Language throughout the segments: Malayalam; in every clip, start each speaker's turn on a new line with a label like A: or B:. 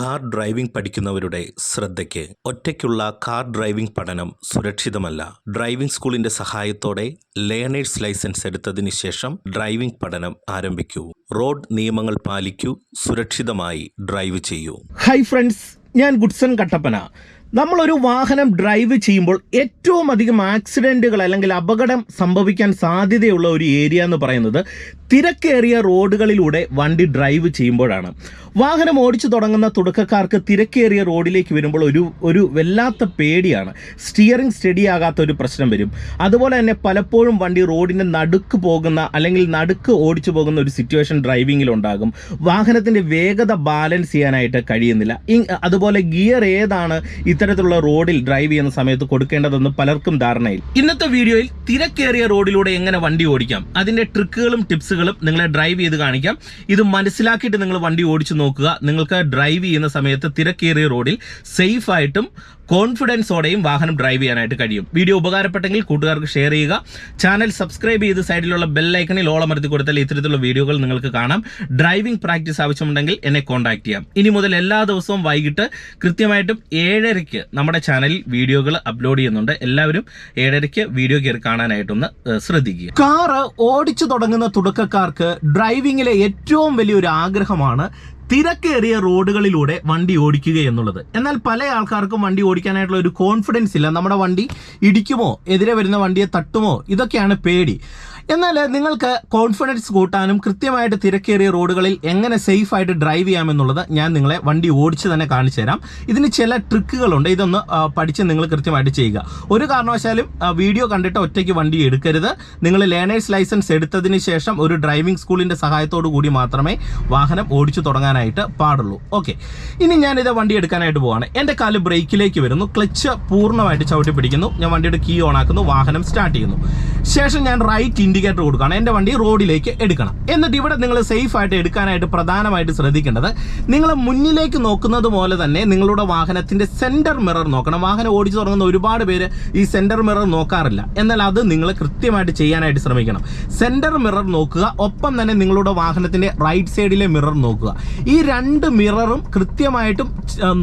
A: കാർ ഡ്രൈവിംഗ് പഠിക്കുന്നവരുടെ ശ്രദ്ധയ്ക്ക് ഒറ്റയ്ക്കുള്ള കാർ ഡ്രൈവിംഗ് പഠനം സുരക്ഷിതമല്ല. ഡ്രൈവിംഗ് സ്കൂളിന്റെ സഹായത്തോടെ ലേണേഴ്സ് ലൈസൻസ് എടുത്തതിന് ശേഷം ഡ്രൈവിംഗ് പഠനം ആരംഭിക്കൂ. റോഡ് നിയമങ്ങൾ പാലിക്കൂ. സുരക്ഷിതമായി ഡ്രൈവ് ചെയ്യൂ.
B: ഹൈ ഫ്രണ്ട്സ് ഞാൻ ഗുഡ്സൺ കട്ടപ്പന. നമ്മളൊരു വാഹനം ഡ്രൈവ് ചെയ്യുമ്പോൾ ഏറ്റവും അധികം ആക്സിഡന്റുകൾ അല്ലെങ്കിൽ അപകടം സംഭവിക്കാൻ സാധ്യതയുള്ള ഒരു ഏരിയ എന്ന് പറയുന്നത് തിരക്കേറിയ റോഡുകളിലൂടെ വണ്ടി ഡ്രൈവ് ചെയ്യുമ്പോഴാണ്. വാഹനം ഓടിച്ചു തുടങ്ങുന്ന തുടക്കക്കാർക്ക് തിരക്കേറിയ റോഡിലേക്ക് വരുമ്പോൾ ഒരു ഒരു വല്ലാത്ത പേടിയാണ്. സ്റ്റിയറിംഗ് സ്റ്റഡി ആകാത്ത ഒരു പ്രശ്നം വരും. അതുപോലെ തന്നെ പലപ്പോഴും വണ്ടി റോഡിന്റെ നടുക്ക് പോകുന്ന അല്ലെങ്കിൽ നടുക്ക് ഓടിച്ചു പോകുന്ന ഒരു സിറ്റുവേഷൻ ഡ്രൈവിങ്ങിൽ ഉണ്ടാകും. വാഹനത്തിന്റെ വേഗത ബാലൻസ് ചെയ്യാനായിട്ട് കഴിയുന്നില്ല. അതുപോലെ ഗിയർ ഏതാണ് ഇത്തരത്തിലുള്ള റോഡിൽ ഡ്രൈവ് ചെയ്യുന്ന സമയത്ത് കൊടുക്കേണ്ടതെന്ന് പലർക്കും ധാരണയിൽ. ഇന്നത്തെ വീഡിയോയിൽ തിരക്കേറിയ റോഡിലൂടെ എങ്ങനെ വണ്ടി ഓടിക്കാം? അതിന്റെ ട്രിക്കുകളും ടിപ്സുകളും നിങ്ങളെ ഡ്രൈവ് ചെയ്ത് കാണിക്കാം. ഇത് മനസ്സിലാക്കിയിട്ട് നിങ്ങൾ വണ്ടി ഓടിച്ചു നോക്കുക. നിങ്ങൾക്ക് ഡ്രൈവ് ചെയ്യുന്ന സമയത്ത് തിരക്കേറിയ റോഡിൽ സേഫ് ആയിട്ടും കോൺഫിഡൻസോടെയും വാഹനം ഡ്രൈവ് ചെയ്യാനായിട്ട് കഴിയും. വീഡിയോ ഉപകാരപ്പെട്ടെങ്കിൽ കൂട്ടുകാർക്ക് ഷെയർ ചെയ്യുക. ചാനൽ സബ്സ്ക്രൈബ് ചെയ്ത് സൈഡിലുള്ള ബെല്ലൈക്കണിൽ ഓളമർത്തി കൊടുത്താൽ ഇത്തരത്തിലുള്ള വീഡിയോകൾ നിങ്ങൾക്ക് കാണാം. ഡ്രൈവിംഗ് പ്രാക്ടീസ് ആവശ്യമുണ്ടെങ്കിൽ എന്നെ കോൺടാക്ട് ചെയ്യാം. ഇനി മുതൽ എല്ലാ ദിവസവും വൈകിട്ട് കൃത്യമായിട്ടും ഏഴരയ്ക്ക് നമ്മുടെ ചാനലിൽ വീഡിയോകൾ അപ്ലോഡ് ചെയ്യുന്നുണ്ട്. എല്ലാവരും ഏഴരയ്ക്ക് വീഡിയോ കയറി കാണാനായിട്ടൊന്ന് ശ്രദ്ധിക്കുക. കാറ് ഓടിച്ചു തുടങ്ങുന്ന തുടക്കക്കാർക്ക് ഡ്രൈവിംഗിലെ ഏറ്റവും വലിയൊരു ആഗ്രഹമാണ് തിരക്കേറിയ റോഡുകളിലൂടെ വണ്ടി ഓടിക്കുക എന്നുള്ളത്. എന്നാൽ പല ആൾക്കാർക്കും വണ്ടി ഓടിക്കാനായിട്ടുള്ള ഒരു കോൺഫിഡൻസ് ഇല്ല. നമ്മുടെ വണ്ടി ഇടിക്കുമോ? എതിരെ വരുന്ന വണ്ടിയെ തട്ടുമോ? ഇതൊക്കെയാണ് പേടി. എന്നാൽ നിങ്ങൾക്ക് കോൺഫിഡൻസ് കൂട്ടാനും കൃത്യമായിട്ട് തിരക്കേറിയ റോഡുകളിൽ എങ്ങനെ സേഫ് ആയിട്ട് ഡ്രൈവ് ചെയ്യാമെന്നുള്ളത് ഞാൻ നിങ്ങളെ വണ്ടി ഓടിച്ച് തന്നെ കാണിച്ചു തരാം. ഇതിന് ചില ട്രിക്കുകളുണ്ട് ഇതൊന്ന് പഠിച്ച് നിങ്ങൾ കൃത്യമായിട്ട് ചെയ്യുക. ഒരു കാരണവശാലും വീഡിയോ കണ്ടിട്ട് ഒറ്റയ്ക്ക് വണ്ടി എടുക്കരുത്. നിങ്ങൾ ലേണേഴ്സ് ലൈസൻസ് എടുത്തതിന് ശേഷം ഒരു ഡ്രൈവിംഗ് സ്കൂളിന്റെ സഹായത്തോടു കൂടി മാത്രമേ വാഹനം ഓടിച്ചു തുടങ്ങാനായിട്ട് പാടുള്ളൂ. ഓക്കെ ഇനി ഞാനിത് വണ്ടി എടുക്കാനായിട്ട് പോവാണ്. എന്റെ കാൽ ബ്രേക്കിലേക്ക് വരുന്നു. ക്ലച്ച് പൂർണമായിട്ട് ചവിട്ടി പിടിക്കുന്നു. ഞാൻ വണ്ടിയുടെ കീ ഓൺ ആക്കുന്നു. വാഹനം സ്റ്റാർട്ട് ചെയ്യുന്നു. ശേഷം ഞാൻ റൈറ്റ് ഇൻഡിക്കേറ്റർ കൊടുക്കുകയാണ്. എന്റെ വണ്ടി റോഡിലേക്ക് എടുക്കണം. എന്നിട്ട് ഇവിടെ നിങ്ങൾ സേഫ് ആയിട്ട് എടുക്കാനായിട്ട് പ്രധാനമായിട്ട് ശ്രദ്ധിക്കേണ്ടത് നിങ്ങൾ മുന്നിലേക്ക് നോക്കുന്നത് പോലെ തന്നെ നിങ്ങളുടെ വാഹനത്തിന്റെ സെന്റർ മിറർ നോക്കണം. വാഹനം ഓടിച്ചു തുടങ്ങുന്ന ഒരുപാട് പേര് ഈ സെന്റർ മിറർ നോക്കാറില്ല. എന്നാൽ അത് നിങ്ങൾ കൃത്യമായിട്ട് ചെയ്യാനായിട്ട് ശ്രമിക്കണം. സെന്റർ മിറർ നോക്കുക. ഒപ്പം തന്നെ നിങ്ങളുടെ വാഹനത്തിന്റെ റൈറ്റ് സൈഡിലെ മിറർ നോക്കുക. ഈ രണ്ട് മിററും കൃത്യമായിട്ടും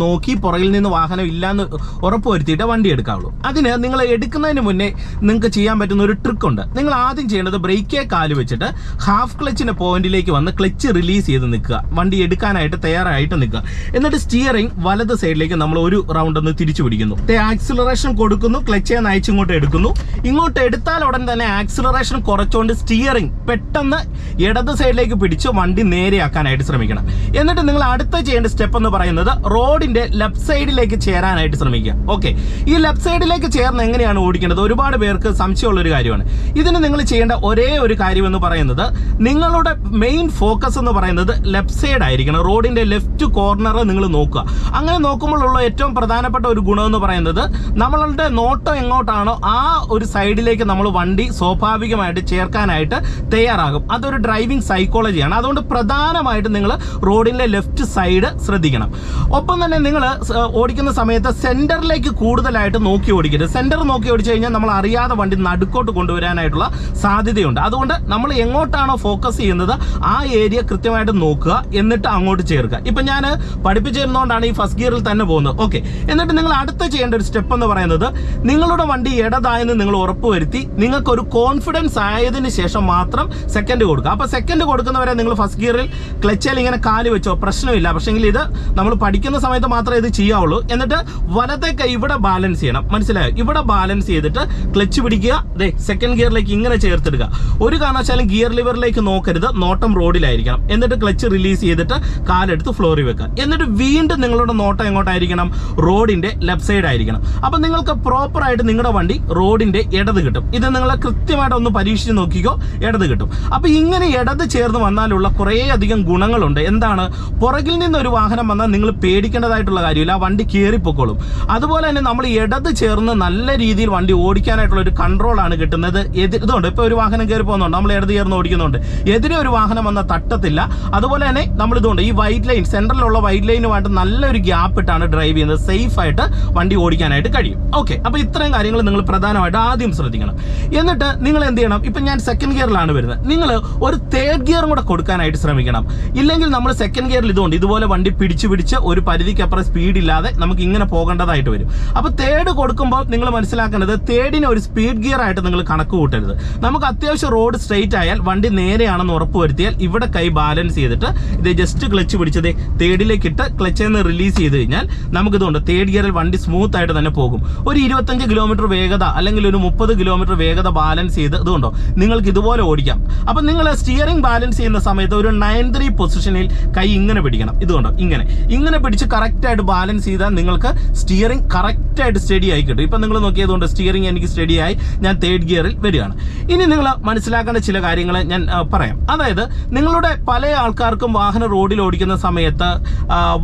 B: നോക്കി പുറകിൽ നിന്ന് വാഹനം ഇല്ലാന്ന് ഉറപ്പുവരുത്തിയിട്ട് വണ്ടി എടുക്കാവുള്ളൂ. അതിന് നിങ്ങൾ എടുക്കുന്നതിന് മുന്നേ നിങ്ങൾക്ക് ചെയ്യാൻ പറ്റുന്ന ഒരു ട്രിക്ക് ഉണ്ട് നിങ്ങൾ ആദ്യം ചെയ്യേണ്ടത് ബ്രേക്കേ കാൽ വെച്ചിട്ട് ഹാഫ് ക്ലച്ചിന്റെ പോയിന്റിലേക്ക് വന്ന് ക്ലച്ച് റിലീസ് ചെയ്ത് നിൽക്കുക. വണ്ടി എടുക്കാനായിട്ട് തയ്യാറായിട്ട് നിൽക്കുക. എന്നിട്ട് സ്റ്റിയറിംഗ് വലത് സൈഡിലേക്ക് നമ്മൾ ഒരു റൗണ്ട് ഒന്ന് തിരിച്ചു പിടിക്കുന്നു. ആക്സിലറേഷൻ കൊടുക്കുന്നു ക്ലച്ച് നയിച്ച് ഇങ്ങോട്ട് എടുക്കുന്നു. ഇങ്ങോട്ട് എടുത്താൽ ഉടൻ തന്നെ ആക്സിലറേഷൻ കുറച്ചുകൊണ്ട് സ്റ്റിയറിംഗ് പെട്ടെന്ന് ഇടത് സൈഡിലേക്ക് പിടിച്ച് വണ്ടി നേരെയാക്കാനായിട്ട് ശ്രമിക്കണം. എന്നിട്ട് നിങ്ങൾ അടുത്ത ചെയ്യേണ്ട സ്റ്റെപ്പ് എന്ന് പറയുന്നത് റോഡിന്റെ ലെഫ്റ്റ് സൈഡിലേക്ക് ചേരാനായിട്ട് ശ്രമിക്കുക. ഓക്കെ ഈ ലെഫ്റ്റ് സൈഡിലേക്ക് ചേർന്ന് എങ്ങനെയാണ് ഓടിക്കേണ്ടത്? ഒരുപാട് പേർക്ക് സംശയമുള്ള ഒരു കാര്യമാണ്. ഇതിന് നിങ്ങൾ ചെയ്യേണ്ട ഒരേ ഒരു കാര്യം എന്ന് പറയുന്നത് നിങ്ങളുടെ മെയിൻ ഫോക്കസ് എന്ന് പറയുന്നത് ലെഫ്റ്റ് സൈഡ് ആയിരിക്കണം. റോഡിന്റെ ലെഫ്റ്റ് കോർണർ നിങ്ങൾ നോക്കുക. അങ്ങനെ നോക്കുമ്പോഴുള്ള ഏറ്റവും പ്രധാനപ്പെട്ട ഒരു ഗുണം എന്ന് പറയുന്നത് നമ്മളുടെ നോട്ടം എങ്ങോട്ടാണോ ആ ഒരു സൈഡിലേക്ക് നമ്മൾ വണ്ടി സ്വാഭാവികമായിട്ട് ചേർക്കാനായിട്ട് തയ്യാറാകും. അതൊരു ഡ്രൈവിംഗ് സൈക്കോളജിയാണ് അതുകൊണ്ട് പ്രധാനമായിട്ട് നിങ്ങൾ റോഡിന്റെ ലെഫ്റ്റ് സൈഡ് ശ്രദ്ധിക്കണം. ഒപ്പം തന്നെ നിങ്ങൾ ഓടിക്കുന്ന സമയത്ത് സെന്ററിലേക്ക് കൂടുതലായിട്ട് നോക്കി ഓടിക്കരുത്. സെന്റർ നോക്കി ഓടിച്ചു കഴിഞ്ഞാൽ നമ്മൾ അറിയാതെ വണ്ടി നടുക്കോട്ട് കൊണ്ടുവരാനായിട്ടുള്ള സാധ്യതയുണ്ട്. അതുകൊണ്ട് നമ്മൾ എങ്ങോട്ടാണോ ഫോക്കസ് ചെയ്യുന്നത് ആ ഏരിയ കൃത്യമായിട്ട് നോക്കുക എന്നിട്ട് അങ്ങോട്ട് ചേർക്കുക. ഇപ്പൊ ഞാൻ പഠിപ്പിച്ചിരുന്നതുകൊണ്ടാണ് ഈ ഫസ്റ്റ് ഗിയറിൽ തന്നെ പോകുന്നത്. ഓക്കെ. എന്നിട്ട് നിങ്ങൾ അടുത്ത ചെയ്യേണ്ട ഒരു സ്റ്റെപ്പ് എന്ന് പറയുന്നത് നിങ്ങളുടെ വണ്ടി ഇടതായെന്ന് നിങ്ങൾ ഉറപ്പുവരുത്തി നിങ്ങൾക്ക് ഒരു കോൺഫിഡൻസ് ആയതിനു ശേഷം മാത്രം സെക്കൻഡ് കൊടുക്കുക. അപ്പോൾ സെക്കൻഡ് കൊടുക്കുന്നവരെ നിങ്ങൾ ഫസ്റ്റ് ഗിയറിൽ ക്ലച്ചിൽ ഇങ്ങനെ കാൽ വെച്ചോ പ്രശ്നമില്ല. പക്ഷേങ്കിൽ ഇത് നമ്മൾ പഠിക്കുന്ന സമയത്ത് മാത്രമേ ഇത് ചെയ്യാവുള്ളൂ. എന്നിട്ട് വലത്തെ കൈ ഇവിടെ ബാലൻസ് ചെയ്യണം. മനസ്സിലായോ? ഇവിടെ ബാലൻസ് ചെയ്തിട്ട് ക്ലച്ച് പിടിക്കുക. ദേ സെക്കൻഡ് ഗിയറിലേക്ക് ഇങ്ങനെ ചേർത്തെടുക്കുക ഒരു കാരണവശാലും ഗിയർ ലിവറിലേക്ക് നോക്കരുത്. നോട്ടം റോഡിലായിരിക്കണം. എന്നിട്ട് ക്ലച്ച് റിലീസ് ചെയ്തിട്ട് കാലെടുത്ത് ഫ്ലോറിൽ വെക്കുക. എന്നിട്ട് വീണ്ടും നിങ്ങളുടെ നോട്ടം എങ്ങോട്ടായിരിക്കണം? റോഡിന്റെ ലെഫ്റ്റ് സൈഡ് ആയിരിക്കണം. അപ്പൊ നിങ്ങൾക്ക് പ്രോപ്പറായിട്ട് നിങ്ങളുടെ വണ്ടി റോഡിന്റെ ഇടത് കിട്ടും. ഇത് നിങ്ങൾ കൃത്യമായിട്ട് ഒന്ന് പരീക്ഷിച്ച് നോക്കിക്കോ. ഇടത് കിട്ടും. അപ്പൊ ഇങ്ങനെ ഇടത് ചേർന്ന് വന്നാലുള്ള കുറേ അധികം ഗുണങ്ങളുണ്ട്. എന്താണ്? പുറകിൽ നിന്ന് ഒരു വാഹനം വന്നാൽ നിങ്ങൾ പേടിക്കേണ്ടതായിട്ടുള്ള കാര്യമില്ല. ആ വണ്ടി കയറിപ്പോക്കോളും അതുപോലെ തന്നെ നമ്മൾ ഇടത് ചേർന്ന് നല്ല രീതിയിൽ വണ്ടി ഓടിക്കാനായിട്ടുള്ള ഒരു കൺട്രോളാണ് കിട്ടുന്നത്. ഇതുകൊണ്ട് ഇപ്പോൾ ഒരു വാഹനം കയറി പോകുന്നുണ്ട് നമ്മൾ ഇടത് ചേർന്ന് ഓടിക്കുന്നുണ്ട്. എതിരെ ഒരു വാഹനം വന്നാൽ തട്ടത്തില്ല. അതുപോലെ തന്നെ നമ്മൾ ഇതുകൊണ്ട് ഈ വൈറ്റ് ലൈൻ സെൻട്രലിലുള്ള വൈറ്റ് ലൈനുമായിട്ട് നല്ലൊരു ഗ്യാപ്പ് ഇട്ടാണ് ഡ്രൈവ് ചെയ്യുന്നത്. സേഫ് ആയിട്ട് വണ്ടി ഓടിക്കാനായിട്ട് കഴിയും. ഓക്കെ അപ്പോൾ ഇത്രയും കാര്യങ്ങൾ നിങ്ങൾ പ്രധാനമായിട്ട് ആദ്യം ശ്രദ്ധിക്കണം. എന്നിട്ട് നിങ്ങൾ എന്ത് ചെയ്യണം? ഇപ്പം ഞാൻ സെക്കൻഡ് ഗിയറിലാണ് വരുന്നത്. നിങ്ങൾ ഒരു തേർഡ് ഗിയറും കൂടെ കൊടുക്കാനായിട്ട് ശ്രമിക്കണം. ഇല്ലെങ്കിൽ നമ്മൾ സെക്കൻഡ് ഗിയറിൽ ഇതുകൊണ്ട് ഇതുപോലെ വണ്ടി പിടിച്ച് പിടിച്ച് ഒരു പരിധിക്കപ്പുറം സ്പീഡ് ഇല്ലാതെ നമുക്ക് ഇങ്ങനെ പോകേണ്ടതായിട്ട് വരും. അപ്പോൾ തേർഡ് കൊടുക്കുമ്പോൾ നിങ്ങൾ മനസ്സിലാക്കേണ്ടത് തേർഡിനെ ഒരു സ്പീഡ് ഗിയർ ആയിട്ട് നിങ്ങൾ കണക്ക് കൂട്ടരുത്. നമുക്ക് അത്യാവശ്യം റോഡ് സ്ട്രെയിറ്റ് ആയാൽ വണ്ടി നേരെയാണെന്ന് ഉറപ്പ് വരുത്തിയാൽ ഇവിടെ കൈ ബാലൻസ് ചെയ്തിട്ട് ഇത് ജസ്റ്റ് ക്ലച്ച് പിടിച്ചത് തേർഡിലേക്ക് ഇട്ട് ക്ലച്ചിൽ നിന്ന് റിലീസ് ചെയ്ത് കഴിഞ്ഞാൽ നമുക്കിതുകൊണ്ട് തേർഡ് ഗിയറിൽ വണ്ടി സ്മൂത്ത് ആയിട്ട് തന്നെ പോകും. ഒരു ഇരുപത്തഞ്ച് കിലോമീറ്റർ വേഗത അല്ലെങ്കിൽ ഒരു മുപ്പത് കിലോമീറ്റർ വേഗത ബാലൻസ് ചെയ്ത് ഇതുകൊണ്ടോ നിങ്ങൾക്ക് ഇതുപോലെ ഓടിക്കാം. അപ്പം നിങ്ങൾ സ്റ്റിയറിംഗ് ബാലൻസ് ചെയ്യുന്ന സമയത്ത് ഒരു നയൻ ത്രീ പൊസിഷനിൽ കൈ ഇങ്ങനെ പിടിക്കണം. ഇതുകൊണ്ടോ ഇങ്ങനെ. ഇങ്ങനെ പിടിച്ച് കറക്റ്റായിട്ട് ബാലൻസ് ചെയ്താൽ നിങ്ങൾക്ക് സ്റ്റിയറിംഗ് കറക്റ്റായിട്ട് സ്റ്റഡി ആയി കിട്ടും. ഇപ്പം നിങ്ങൾ നോക്കിയതുകൊണ്ട് സ്റ്റിയറിംഗ് എനിക്ക് സ്റ്റഡി ആയി ഞാൻ തേർഡ് ഗിയറിൽ വരികയാണ്. ഇനി നിങ്ങൾ മനസ്സിലാക്കേണ്ട ചില കാര്യങ്ങൾ ഞാൻ പറയാം. അതായത് നിങ്ങളുടെ പല ആൾക്കാർക്കും വാഹനം റോഡിൽ ഓടിക്കുന്ന സമയത്ത്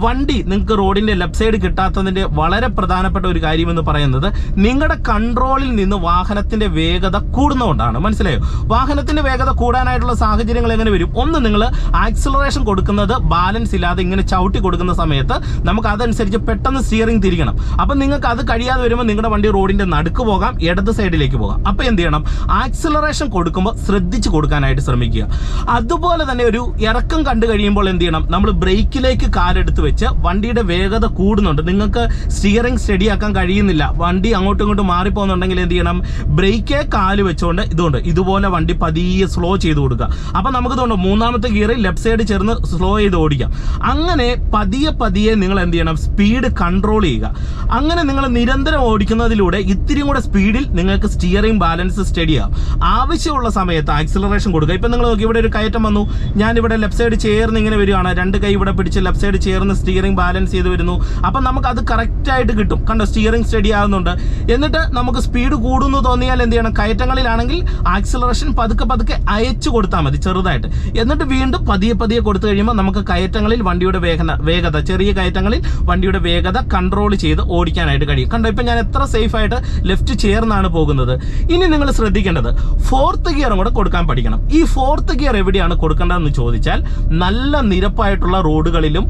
B: വണ്ടി നിങ്ങൾക്ക് റോഡിന്റെ ലെഫ്റ്റ് സൈഡ് കിട്ടാത്തതിന്റെ വളരെ പ്രധാനപ്പെട്ട ഒരു കാര്യമെന്ന് പറയുന്നത് നിങ്ങളുടെ കൺട്രോളിൽ നിന്ന് വാഹനത്തിന്റെ വേഗത കൂടുന്നതുകൊണ്ടാണ്. മനസ്സിലായോ? വാഹനത്തിന്റെ വേഗത കൂടാനായിട്ടുള്ള സാഹചര്യങ്ങൾ എങ്ങനെ വരും? ഒന്ന് നിങ്ങൾ ആക്സിലറേഷൻ കൊടുക്കുന്നത് ബാലൻസ് ഇല്ലാതെ ഇങ്ങനെ ചവിട്ടി കൊടുക്കുന്ന സമയത്ത് നമുക്ക് അതനുസരിച്ച് പെട്ടെന്ന് സ്റ്റിയറിംഗ് തിരിക്കണം അപ്പം നിങ്ങൾക്ക് അത് കഴിയാതെ വരുമ്പോൾ നിങ്ങളുടെ വണ്ടി റോഡിന്റെ നടുക്ക് പോകാം ഇടത് സൈഡിലേക്ക് പോകാം. അപ്പോൾ എന്ത് ചെയ്യണം? ആക്സിലറേഷൻ കൊടുക്കുമ്പോൾ ശ്രദ്ധിച്ച് കൊടുക്കാനായിട്ട് ശ്രമിക്കുക. അതുപോലെ തന്നെ ഒരു ഇറക്കം കണ്ടു കഴിയുമ്പോൾ എന്ത് ചെയ്യണം? നമ്മൾ ബ്രേക്കിലേക്ക് കാലെടുത്ത് വെച്ച് വണ്ടിയുടെ വേഗത കൂടുന്നുണ്ട്. നിങ്ങൾക്ക് സ്റ്റിയറിംഗ് സ്റ്റഡിയാക്കാൻ കഴിയുന്നില്ല. വണ്ടി അങ്ങോട്ടും ഇങ്ങോട്ടും മാറിപ്പോകുന്നുണ്ടെങ്കിൽ എന്ത് ചെയ്യണം? ബ്രേക്കേ കാൽ വെച്ചുകൊണ്ട് ഇതുകൊണ്ട് ഇതുപോലെ വണ്ടി പതിയെ സ്ലോ ചെയ്ത് കൊടുക്കുക. അപ്പം നമുക്ക് തോന്നുന്നു മൂന്നാമത്തെ ഗിയറിൽ ലെഫ്റ്റ് സൈഡ് ചേർന്ന് സ്ലോ ഓടിക്കാം അങ്ങനെ പതിയെ പതിയെ നിങ്ങൾ എന്ത് ചെയ്യണം? സ്പീഡ് കൺട്രോൾ ചെയ്യുക. അങ്ങനെ നിങ്ങൾ നിരന്തരം ഓടിക്കുന്നതിലൂടെ ഇത്തിരി കൂടെ സ്പീഡിൽ നിങ്ങൾക്ക് സ്റ്റിയറിംഗ് ബാലൻസ് സ്റ്റഡി ആവും. ആവശ്യമുള്ള സമയത്ത് ആക്സിലറേഷൻ കൊടുക്കുക. ഇപ്പം നിങ്ങൾ നോക്കി ഇവിടെ ഒരു കയറ്റം വന്നു. ഞാൻ ഇവിടെ ലെഫ്റ്റ് സൈഡ് ചേർന്ന് ഇങ്ങനെ വരികയാണ്. രണ്ട് കൈ ഇവിടെ പിടിച്ച് ലെഫ്റ്റ് സൈഡ് ചേർന്ന് സ്റ്റിയറിംഗ് ബാലൻസ് ചെയ്ത് വരുന്നു. അപ്പം നമുക്ക് അത് കറക്റ്റായിട്ട് കിട്ടും. കണ്ടോ? സ്റ്റിയറിംഗ് സ്റ്റഡി ആവുന്നുണ്ട്. എന്നിട്ട് നമുക്ക് സ്പീഡ് കൂടുന്നു തോന്നിയാൽ എന്ത് ചെയ്യണം? കയറ്റങ്ങളിലാണെങ്കിൽ ആക്സിലറേഷൻ പതുക്കെ പതുക്കെ അയച്ചു കൊടുത്താൽ മതി ചെറുതായിട്ട്. എന്നിട്ട് വീണ്ടും പതിയെ പതിയെ കൊടുത്തു കഴിയുമ്പോൾ നമുക്ക് കയറ്റങ്ങളിൽ വണ്ടിയുടെ വേഗത വേഗത ചെറിയ കയറ്റങ്ങളിൽ വണ്ടിയുടെ വേഗത കൺട്രോൾ ചെയ്ത് ഓടിക്കാനായിട്ട് കഴിയും. കണ്ടോ ഇപ്പം ഞാൻ എത്ര സേഫ് ആയിട്ട് ലെഫ്റ്റ് ചേർന്നാണ് പോകുന്നത്. ഇനി നിങ്ങൾ ശ്രദ്ധിക്കേണ്ടത് ഫോർത്ത് ഗിയറും കൂടെ കൊടുക്കാൻ പഠിക്കണം. ഈ ഫോർത്ത് ഗിയർ എവിടെയാണ് കൊടുക്കേണ്ടതെന്ന് ചോദിച്ചാൽ നല്ല നിരപ്പായിട്ടുള്ള റോഡുകളിലും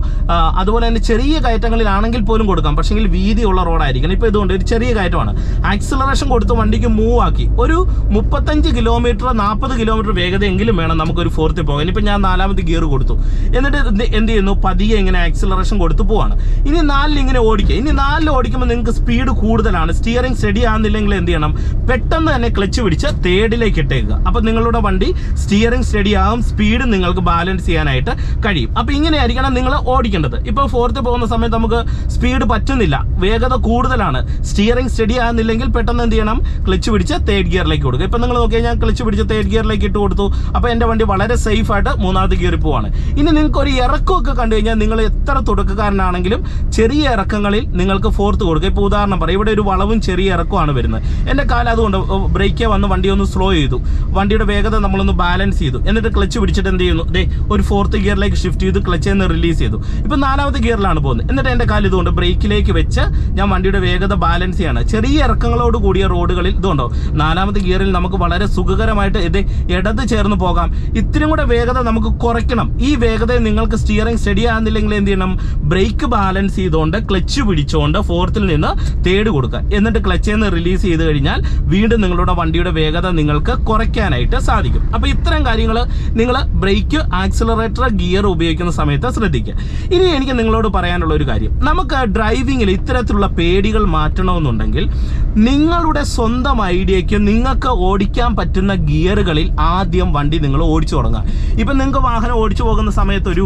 B: അതുപോലെ തന്നെ ചെറിയ കയറ്റങ്ങളിലാണെങ്കിൽ പോലും കൊടുക്കാം. പക്ഷേങ്കിൽ വീതിയുള്ള റോഡായിരിക്കണം. ഇപ്പോൾ ഇതുകൊണ്ട് ഒരു ചെറിയ കയറ്റമാണ്. ആക്സിലറേഷൻ കൊടുത്ത് വണ്ടിക്ക് മൂവ് ആക്കി. ഒരു മുപ്പത്തഞ്ച് കിലോമീറ്റർ നാൽപ്പത് കിലോമീറ്റർ വേഗതയെങ്കിലും വേണം നമുക്കൊരു ഫോർത്തിൽ പോകാൻ. ഇപ്പം ഞാൻ നാലാമത് ഗിയർ കൊടുത്തു. എന്നിട്ട് എന്ത് ചെയ്യുന്നു പതിയെ ഇങ്ങനെ ആക്സിലറേഷൻ കൊടുത്ത് പോവാണ്. ഇനി നാലിൽ ഇങ്ങനെ ഓടിക്കുക. ഇനി നാലിൽ ഓടിക്കുമ്പോൾ നിങ്ങൾക്ക് സ്പീഡ് കൂടുതലാണ്. സ്റ്റിയറിംഗ് സ്റ്റഡി ആകുന്നില്ലെങ്കിൽ എന്ത് ചെയ്യണം? പെട്ടെന്ന് തന്നെ ക്ലച്ച് പിടിച്ച് തേർഡിലേക്ക് ഇട്ടേക്കുക. അപ്പോൾ നിങ്ങളുടെ വണ്ടി സ്റ്റിയറിംഗ് സ്റ്റഡി ആകും സ്പീഡ് നിങ്ങൾക്ക് ബാലൻസ് ചെയ്യാനായിട്ട് കഴിയും. അപ്പോൾ ഇങ്ങനെ ആയിരിക്കണം നിങ്ങൾ ഓടിക്കേണ്ടത്. ഇപ്പോൾ ഫോർത്ത് പോകുന്ന സമയത്ത് നമുക്ക് സ്പീഡ് പറ്റുന്നില്ല. വേഗത കൂടുതലാണ്. സ്റ്റിയറിംഗ് സ്റ്റഡി ആകുന്നില്ലെങ്കിൽ പെട്ടെന്ന് എന്ത് ചെയ്യണം? ക്ലച്ച് പിടിച്ച് തേർഡ് ഗിയറിലേക്ക് കൊടുക്കുക. ഇപ്പം നിങ്ങൾ നോക്കിയാൽ ഞാൻ ക്ലച്ച് പിടിച്ച് തേർഡ് ഗിയറിലേക്ക് ഇട്ട് കൊടുത്തു. അപ്പോൾ എന്റെ വണ്ടി വളരെ സേഫ് ആയിട്ട് മൂന്നാമത്തെ ഗിയറിൽ പോവാണ്. ഇനി നിങ്ങൾക്ക് ഒരു ഇറക്കമൊക്കെ കണ്ടു കഴിഞ്ഞാൽ നിങ്ങൾ എത്ര തുടക്കക്കാരനാണെങ്കിലും ചെറിയ ഇറക്കങ്ങളിൽ നിങ്ങൾക്ക് ഫോർത്ത് കൊടുക്കുക ഇപ്പോൾ ഉദാഹരണം പറയാം. ഇവിടെ ഒരു വളവും ചെറിയ ഇറക്കമാണ് വരുന്നത്. എന്റെ കാലം അതുകൊണ്ട് ബ്രേക്കേ വന്ന് വണ്ടി ഒന്ന് സ്ലോ ചെയ്തു. വണ്ടിയുടെ വേഗത നമ്മളൊന്ന് ബാലൻസ് ചെയ്തു. എന്നിട്ട് ക്ലച്ച് പിടിച്ചിട്ട് എന്ത് ചെയ്യുന്നു? ദേ ഒരു ഫോർത്ത് ഗിയറിലേക്ക് ഷിഫ്റ്റ് ചെയ്ത് ക്ലച്ച് നിന്ന് റിലീസ് ചെയ്തു. ഇപ്പം നാലാമത്തെ ഗിയറിലാണ് പോകുന്നത്. എന്നിട്ട് എന്റെ കാലം ഇതുകൊണ്ട് ബ്രേക്കിലേക്ക് വെച്ച് ഞാൻ വണ്ടിയുടെ വേഗത ബാലൻസ് ചെയ്യാണ്. ചെറിയ ഇറക്കങ്ങളോട് കൂടിയ റോഡുകളിൽ ഇതുണ്ടോ? നാലാമത്തെ ഗിയറിൽ നമുക്ക് വളരെ സുഖകരമായിട്ട് ഇത് ഇടത് ചേർന്ന് പോകാം. ഇത്തിരി കൂടെ വേഗത നമുക്ക് കുറയ്ക്കണം. ഈ വേഗതയെ നിങ്ങൾക്ക് സ്റ്റിയറിംഗ് സ്റ്റഡി ആകുന്നില്ലെങ്കിൽ എന്ത് ചെയ്യണം? ബ്രേക്ക് ബാലൻസ് ചെയ്തുകൊണ്ട് ക്ലച്ച് പിടിച്ചുകൊണ്ട് ഫോർത്തിൽ നിന്ന് തേട് കൊടുക്കുക. എന്നിട്ട് ക്ലച്ചിൽ നിന്ന് റിലീസ് ചെയ്ത് കഴിഞ്ഞാൽ വീണ്ടും നിങ്ങളുടെ വണ്ടിയുടെ വേഗത നിങ്ങൾക്ക് കുറയ്ക്കാനായിട്ട് സാധിക്കും. അപ്പോൾ ഇത്തരം കാര്യങ്ങൾ നിങ്ങൾ ബ്രേക്ക് ആക്സിലറേറ്റർ ഗിയർ ഉപയോഗിക്കുന്ന സമയത്ത് ശ്രദ്ധിക്കുക. ഇനി എനിക്ക് നിങ്ങളോട് പറയാനുള്ള ഒരു കാര്യം. നമുക്ക് ഡ്രൈവിംഗിൽ ഇത്തരത്തിലുള്ള പേടികൾ മാറ്റണമെന്നുണ്ടെങ്കിൽ നിങ്ങളുടെ സ്വന്തം ഐഡിയയ്ക്ക് നിങ്ങൾക്ക് ഓടിക്കാൻ പറ്റുന്ന ഗിയറുകളിൽ ആദ്യം വണ്ടി നിങ്ങൾ ഓടിച്ചു തുടങ്ങുക. ഇപ്പം നിങ്ങൾക്ക് വാഹനം ഓടിച്ചു പോകുന്ന സമയത്ത് ഒരു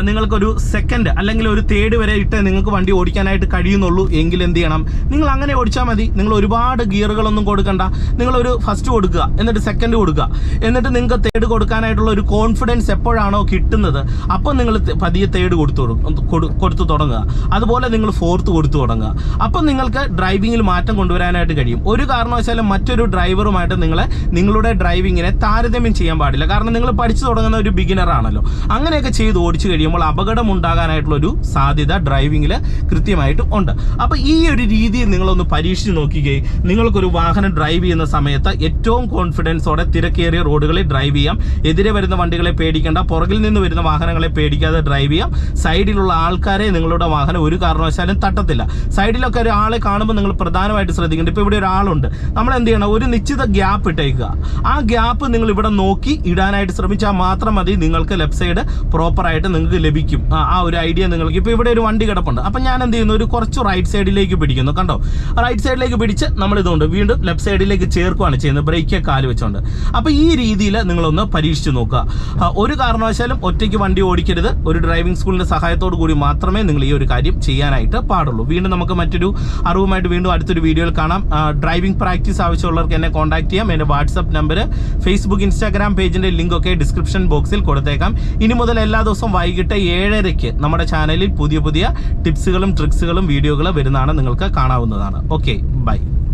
B: നിങ്ങൾക്കൊരു സെക്കൻഡ് അല്ലെങ്കിൽ ഒരു തേർഡ് വരെ ഇട്ട് നിങ്ങൾക്ക് വണ്ടി ഓടിക്കാനായിട്ട് കഴിയുന്നുള്ളൂ എങ്കിൽ എന്ത് ചെയ്യണം? നിങ്ങൾ അങ്ങനെ ഓടിച്ചാൽ മതി. നിങ്ങൾ ഒരുപാട് ഗിയറുകളൊന്നും കൊടുക്കണ്ട. നിങ്ങളൊരു ഫസ്റ്റ് കൊടുക്കുക എന്നിട്ട് സെക്കൻഡ് കൊടുക്കുക. എന്നിട്ട് നിങ്ങൾക്ക് തേർഡ് കൊടുക്കാനായിട്ടുള്ള ഒരു കോൺഫിഡൻസ് എപ്പോഴാണോ കിട്ടുന്നത് അപ്പം നിങ്ങൾ പതിയെ തേർഡ് കൊടുത്തു കൊടു- കൊടു- കൊടുത്തു തുടങ്ങുക. അതുപോലെ നിങ്ങൾ ഫോർത്ത് കൊടുത്തു തുടങ്ങുക. അപ്പം നിങ്ങൾക്ക് ഡ്രൈവിങ്ങിൽ മാറ്റം കൊണ്ടുവരാനായിട്ട് കഴിയും. ഒരു കാരണവശാലും മറ്റൊരു ഡ്രൈവറുമായിട്ട് നിങ്ങളെ നിങ്ങളുടെ ഡ്രൈവിങ്ങിനെ താരതമ്യം ചെയ്യാൻ പാടില്ല. കാരണം നിങ്ങൾ പഠിച്ചു തുടങ്ങുന്ന ഒരു ബിഗിനർ ആണല്ലോ. അങ്ങനെയൊക്കെ ചെയ്ത് ഓടിച്ചു കഴിയുമ്പോൾ അപകടം ഉണ്ടാകാനായിട്ടുള്ള ഒരു സാധ്യത ഡ്രൈവിങ്ങിൽ കൃത്യമായിട്ട് ഉണ്ട്. അപ്പോൾ ഈ ഒരു രീതിയിൽ നിങ്ങളൊന്ന് പരീക്ഷിച്ച് നോക്കുകയും നിങ്ങൾക്കൊരു വാഹനം ഡ്രൈവ് ചെയ്യുന്ന സമയത്ത് ഏറ്റവും കോൺഫിഡൻസോടെ തിരക്കേറിയ റോഡുകളിൽ ഡ്രൈവ് ചെയ്യാം. എതിരെ വരുന്ന വണ്ടികളെ പേടിക്കേണ്ട. പുറകിൽ നിന്ന് വരുന്ന വാഹനങ്ങളെ പേടിക്കാതെ ഡ്രൈവ് ചെയ്യാം. സൈഡിലുള്ള ആൾക്കാരെ നിങ്ങളുടെ വാഹനം ഒരു കാരണവശാലും തട്ടത്തില്ല. സൈഡിലൊക്കെ ഒരാളെ കാണുമ്പോൾ നിങ്ങൾ പ്രധാനമായിട്ട് ശ്രദ്ധിക്കേണ്ടത് ഇപ്പോൾ ഇവിടെ ഒരാളുണ്ട്. നമ്മൾ എന്ത് ചെയ്യണം? ഒരു നിശ്ചിത ഗ്യാപ്പ് ഇട്ടേക്കുക. ആ ഗ്യാപ്പ് നിങ്ങൾ ഇവിടെ നോക്കി ഇടാനായിട്ട് ശ്രമിച്ചാൽ മാത്രം മതി നിങ്ങൾക്ക് ലെഫ്റ്റ് സൈഡ് പ്രോപ്പറായിട്ട് നിങ്ങൾക്ക് ലഭിക്കും. ആ, ഒരു ഐഡിയ നിങ്ങൾക്ക്. ഇപ്പോൾ ഇവിടെ ഒരു വണ്ടി കിടപ്പുണ്ട്. അപ്പം ഞാൻ എന്ത് ചെയ്യുന്നു? ഒരു കുറച്ച് റൈറ്റ് സൈഡിലേക്ക് പിടിക്കുന്നു. കണ്ടോ? റൈറ്റ് സൈഡിലേക്ക് പിടിച്ച് നമ്മൾ ഇതുകൊണ്ട് വീണ്ടും ലെഫ്റ്റ് സൈഡിലേക്ക് ചേർക്കുകയാണ് ചെയ്യുന്നത്. ബ്രേക്ക് കാൽ വെച്ചുകൊണ്ട് അപ്പോൾ ഈ രീതിയിൽ നിങ്ങളൊന്ന് പരീക്ഷിച്ച് നോക്കുക. ഒരു കാരണവശാലും ഒറ്റയ്ക്ക് വണ്ടി ഓടിക്കരുത്. ഒരു ഡ്രൈവിംഗ് സ്കൂളിന്റെ സഹായത്തോടു കൂടി മാത്രമേ നിങ്ങൾ ഈ ഒരു കാര്യം ചെയ്യാനായിട്ട് പാടുള്ളൂ. വീണ്ടും നമുക്ക് മറ്റൊരു അറിവുമായിട്ട് വീണ്ടും അടുത്തൊരു വീഡിയോയിൽ കാണാം. ഡ്രൈവിംഗ് പ്രാക്ടീസ് ആവശ്യമുള്ളവർക്ക് എന്നെ കോൺടാക്ട് ചെയ്യാം. എന്റെ വാട്സപ്പ് നമ്പർ ഫേസ്ബുക്ക് ഇൻസ്റ്റാഗ്രാം പേജിന്റെ ലിങ്കൊക്കെ ഡിസ്ക്രിപ്ഷൻ ബോക്സിൽ കൊടുത്തേക്കാം. ഇനി മുതൽ എല്ലാ ദിവസവും വൈകിട്ട് ഏഴരയ്ക്ക് നമ്മുടെ ചാനലിൽ പുതിയ പുതിയ ടിപ്സുകളും ട്രിക്സുകളും വീഡിയോകളും വരുന്നതാണ് നിങ്ങൾക്ക് കാണാവുന്നതാണ്. Okay bye